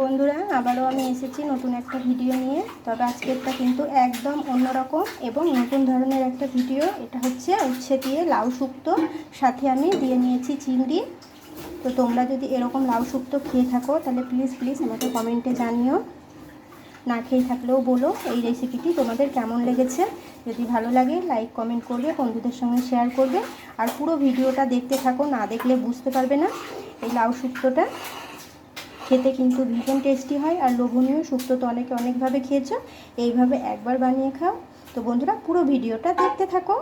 বন্ধুরা, আবারও আমি এসেছি নতুন একটা ভিডিও নিয়ে। তবে আজকেরটা কিন্তু একদম অন্যরকম এবং নতুন ধরনের একটা ভিডিও। এটা হচ্ছে উচ্ছে দিয়ে লাউ শুক্তো। সাথে আমি দিয়ে নিয়েছি চিংড়ি। তো তোমরা যদি এরকম লাউ শুক্তো খেয়ে থাকো, তাহলে প্লিজ প্লিজ আমাকে কমেন্টে জানিও। না খেয়ে থাকলেও বলো এই রেসিপিটি তোমাদের কেমন লেগেছে। যদি ভালো লাগে, লাইক, কমেন্ট করবে, বন্ধুদের সঙ্গে শেয়ার করবে। আর পুরো ভিডিওটা দেখতে থাকো, না দেখলে বুঝতে পারবে না এই লাউ শুক্তোটা। খেতে কিন্তু ভীষণ টেস্টি হয় আর লোভনীয় শুক্তো তো অনেকে অনেকভাবে খেয়েছো। এইভাবে একবার বানিয়ে খাও। তো বন্ধুরা, পুরো ভিডিওটা দেখতে থাকো।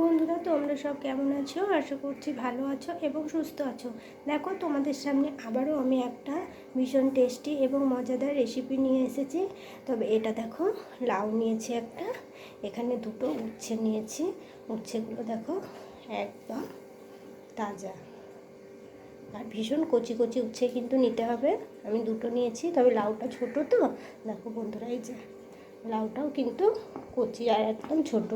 বন্ধুরা, তোমরা সব কেমন আছো? আশা করছি ভালো আছো এবং সুস্থ আছো। দেখো, তোমাদের সামনে আবারও আমি একটা ভীষণ টেস্টি এবং মজাদার রেসিপি নিয়ে এসেছি। তবে এটা দেখো, লাউ নিয়েছি একটা। এখানে দুটো উচ্ছে নিয়েছি। উচ্ছেগুলো দেখো, একদম তাজা। আর ভীষণ কচি কচি উচ্ছে কিন্তু নিতে হবে। আমি দুটো নিয়েছি, তবে লাউটা ছোট তো। দেখো বন্ধুরা, এই যে লাউটাও কিন্তু কচি আর একদম ছোট।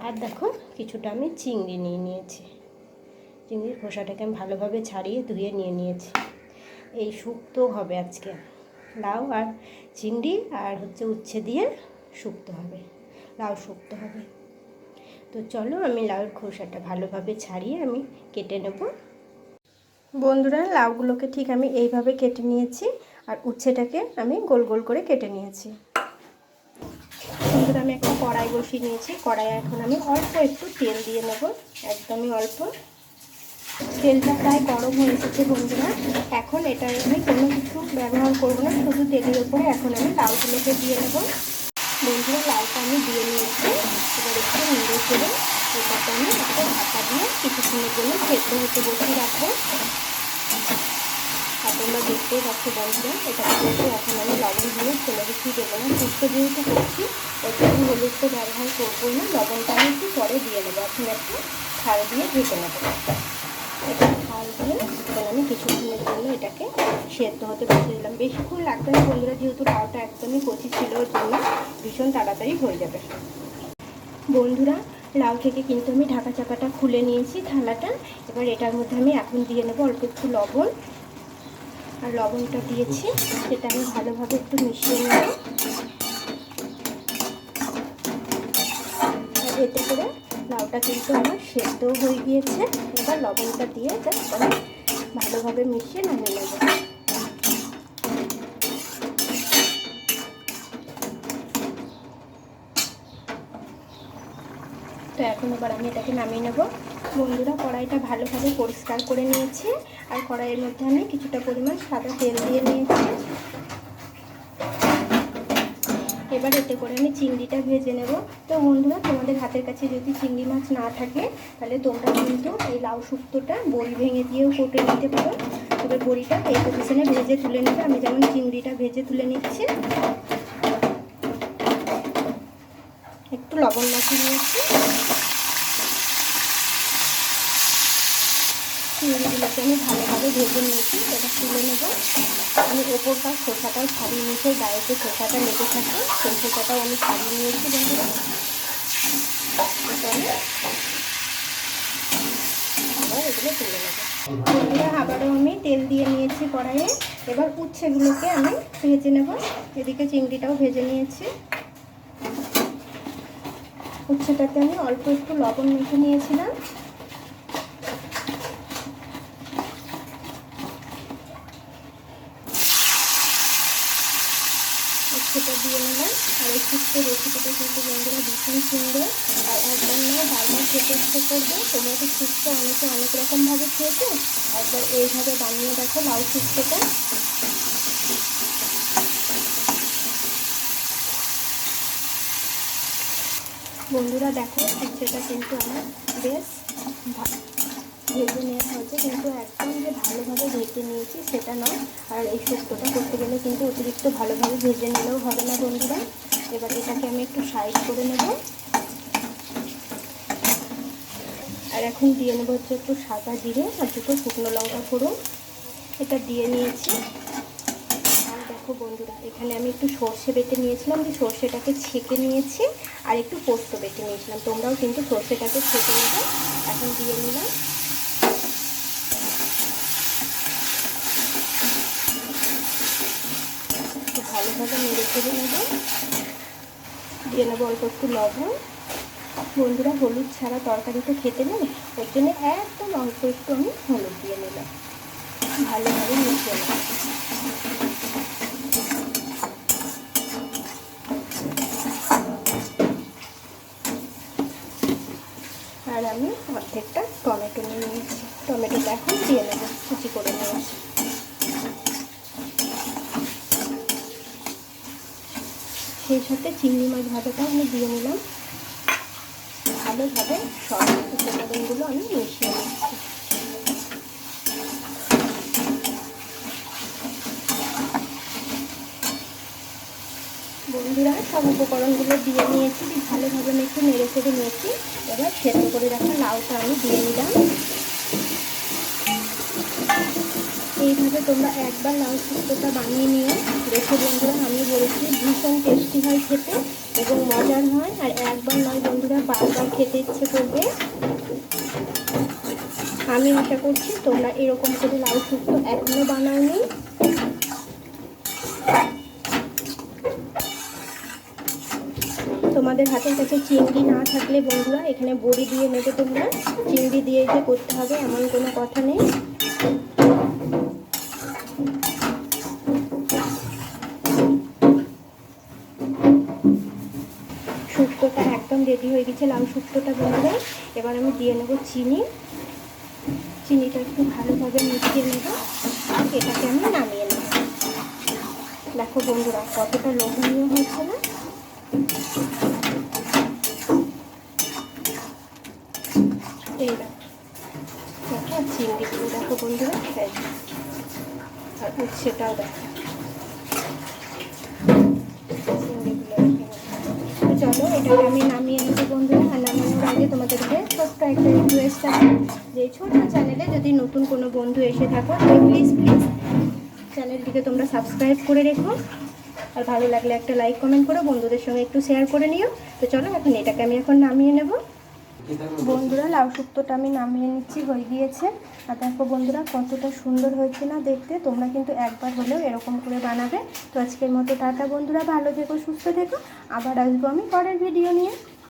আর দেখো, কিছুটা আমি চিংড়ি নিয়ে নিয়েছি। চিংড়ির খোসাটাকে আমি ভালোভাবে ছাড়িয়ে ধুয়ে নিয়ে নিয়েছি। এই শুক্তো হবে আজকে। লাউ আর চিংড়ি আর হচ্ছে উচ্ছে দিয়ে শুক্তো হবে। লাউ শুক্তো হবে। তো চলো আমি লাউর খোসাটা ভালোভাবে ছাড়িয়ে আমি কেটে নেব। বন্ধুরা, লাউগুলোকে ঠিক আমি এইভাবে কেটে নিয়েছি আর উচ্ছেটাকে আমি গোল গোল করে কেটে নিয়েছি। বন্ধুরা, আমি একটা কড়াই বসিয়ে নিয়েছি। কড়াই এখন আমি অল্প একটু তেল দিয়ে নেব, একদমই অল্প। তেলটা প্রায় গরম হয়ে এসেছে বন্ধুরা। এখন এটা আমি কোনো কিছু ব্যবহার করব না, শুধু তেলের উপরে এখন আমি লাউগুলোকে দিয়ে নেব। বন্ধুরা, লাউটা আমি দিয়ে নিয়েছি। এবার একটু নেড়ে করে এটাকে আমি একটা ঢাকা দিয়ে কিছুক্ষণের জন্য সেদ্ধ হতে বসিয়ে রাখব। আর তোমরা দেখতেই পাচ্ছ বন্ধুরা এটাকে কিন্তু এখন আমি লবণ, হলুদ, কোনো কিছুই দেবো না। সুস্থ যেহেতু করছি একটু হলুদ তো ব্যবহার করব না। লবণটা আমি একটু পরে দিয়ে নেব এখন একটু থাল দিয়ে ভেজে নেব। এটা থাল দিয়ে এখন আমি কিছুক্ষণের জন্য এটাকে সেদ্ধ হতে বসে দিলাম। বেশিক্ষণ লাগবে না বন্ধুরা, যেহেতু লাউটা একদমই কচি ছিল ওর জন্য, ভীষণ তাড়াতাড়ি হয়ে যাবে। বন্ধুরা লাউ থেকে কিন্তু আমি ঢাকা চাকাটা খুলে নিয়েছি থালাটা। এবার এটার মধ্যে আমি এখন দিয়ে নেব অল্প একটু লবণ। আর লবণটা দিয়েছি, সেটা আমি ভালোভাবে একটু মিশিয়ে নেব। এতে করে লাউটা কিন্তু আমার সেদ্ধও হয়ে গিয়েছে। এবার লবণটা দিয়ে জাস্ট ভালোভাবে মিশিয়ে নামিয়ে নেব। তো এখন এবার আমি এটাকে নামিয়ে নেব। বন্ধুরা কড়াইটা ভালোভাবে পরিষ্কার করে নিয়েছি। আর কড়াইয়ের মধ্যে আমি কিছুটা পরিমাণ সাদা তেল দিয়ে নিয়েছি। এবার এতে করে আমি চিংড়িটা ভেজে নেব। তো বন্ধুরা, তোমাদের হাতের কাছে যদি চিংড়ি মাছ না থাকে, তাহলে তোমরা কিন্তু এই লাউ শুক্তোটা বড়ি ভেঙে দিয়েও কোটে নিতে পারো। তবে বড়িটা এই পজিশনে ভেজে তুলে নেবে। আমি যেমন চিংড়িটা ভেজে তুলে নিচ্ছি। একটু লবণ মাখিয়ে নিয়েছি। চিংড়িগুলোকে আমি ভালোভাবে ভেজে নিয়েছি সেটা তুলে নেব। আমি ওপরটা খোসাটাও ছাড়িয়ে নিয়েছি গায়ে যে খোসাটা লেগে থাকে, সেই খোসাটাও আমি ছাড়িয়ে নিয়েছি বন্ধুরা। আবার এগুলো তুলে নেব। বন্ধুরা, আবারও আমি তেল দিয়ে নিয়েছি কড়াইয়ে। এবার উচ্ছেগুলোকে আমি ভেজে নেব। এদিকে চিংড়িটাও ভেজে নিয়েছি। উচ্ছেটাতে আমি অল্প একটু লবণ মেখে নিয়েছিলাম। উচ্ছেটা দিয়ে নিলাম। আর এই শুক্তো রেসিপিটা কিন্তু বন্ধুরা ভীষণ সুন্দর। আর একবার নয় বারবার খেতে ইচ্ছে করবে। তোমরা তো শুক্তো অনেকে অনেক রকমভাবে খেয়েছো। একবার এইভাবে বানিয়ে দেখো লাউ শুক্তোটা বন্ধুরা দেখো উচ্ছেটা কিন্তু আমার বেশ ভেজে নেওয়া হয়েছে। কিন্তু একদম ভালোভাবে ভেজে নিয়েছি, সেটা নয়। আর এই শুক্তোটা করতে গেলে কিন্তু অতিরিক্ত ভালোভাবে ভেজে নিলেও হবে না বন্ধুরা। এবার এটাকে আমি একটু সাইড করে নেব। আর এখন দিয়ে নেব হচ্ছে একটু সাদা জিরে আর দুটো শুকনো লঙ্কা ফোড়ন। এটা দিয়ে নিয়েছি। আর দেখো বন্ধুরা, এখানে আমি একটু সর্ষে বেটে নিয়েছিলাম, যে সর্ষেটাকে ছেঁকে নিয়েছি আর একটু পোস্ত বেটে নিয়েছিলাম। তোমরাও কিন্তু সর্ষেটাকে ছেঁকে নেবে। এখন দিয়ে নিলাম। ভালোভাবে নেড়ে চেড়ে নেব। দিয়ে নেব অল্প একটু লবণ। বন্ধুরা, হলুদ ছাড়া তরকারিতে খেতে নেই? ওর জন্য একদম অল্প একটু আমি হলুদ দিয়ে নিলাম। ভালোভাবে মিশিয়ে নেব। আর আমি অর্ধেকটা টমেটো নিয়ে নিয়েছি। টমেটোটা এখন দিয়ে নেব কুচি করে নিয়েছি সেই সাথে চিংড়ি মাছ ভাজাটা আমি দিয়ে নিলাম। ভালোভাবে সব উপকরণগুলো আমি মিশিয়ে নিচ্ছি। বন্ধুরা, সব উপকরণগুলো দিয়ে নিয়েছি, ভালোভাবে আমি একটু নেড়ে চেড়ে নিয়েছি। এবার সেদ্ধ করে রাখা লাউটা আমি দিয়ে নিলাম। এইভাবে তোমরা একবার লাউ শুক্তোটা বানিয়ে নিও। দেখে বন্ধুরা, আমি বলেছি ভীষণ টেস্টি হয় খেতে এবং মজার হয়। আর একবার নয় বন্ধুরা, বারবার খেতে ইচ্ছে করবে। আমি আশা করছি তোমরা এরকম করে লাউ শুক্তো এখনও বানাওনি। তোমাদের হাতের কাছে চিংড়ি না থাকলে বন্ধুরা, এখানে বড়ি দিয়ে নেবে তোমরা। চিংড়ি দিয়ে যে করতে হবে, এমন কোনো কথা নেই। হয়ে গেছে লাউ শুক্তোটা বন্ধুরা এবার আমি দিয়ে নেব চিনি। চিনিটা একটু ভালোভাবে মিশিয়ে নেব। এটাকে আমি নামিয়ে নেব। দেখো বন্ধুরা, কতটা লোভনীয় হয়েছে না? এই দেখো দেখো বন্ধুরা আর দেখো। তো এটাকে আমি নামিয়ে নিচ্ছি বন্ধুরা। আর নামানোর আগে তোমাদেরকে ছোট্ট একটা রিকোয়েস্ট আছে, যে ছোট্ট চ্যানেলে যদি নতুন কোনো বন্ধু এসে থাকো, তো প্লিজ প্লিজ চ্যানেলটিকে তোমরা সাবস্ক্রাইব করে রেখো। আর ভালো লাগলে একটা লাইক কমেন্ট করো, বন্ধুদের সঙ্গে একটু শেয়ার করে নিও। তো চলো, এখন এটাকে আমি এখন নামিয়ে নেব। বন্ধুরা, লাউ শুক্তোটা আমি নামিয়ে নিচ্ছি, হয়ে গিয়েছে। আর দেখো বন্ধুরা, কতটা সুন্দর হয়েছে না দেখতে। তোমরা কিন্তু একবার হলেও এরকম করে বানাবে। তো আজকের মতো টাটা বন্ধুরা, ভালো থেকো, সুস্থ থেকো। আবার আসব আমি পরের ভিডিও নিয়ে।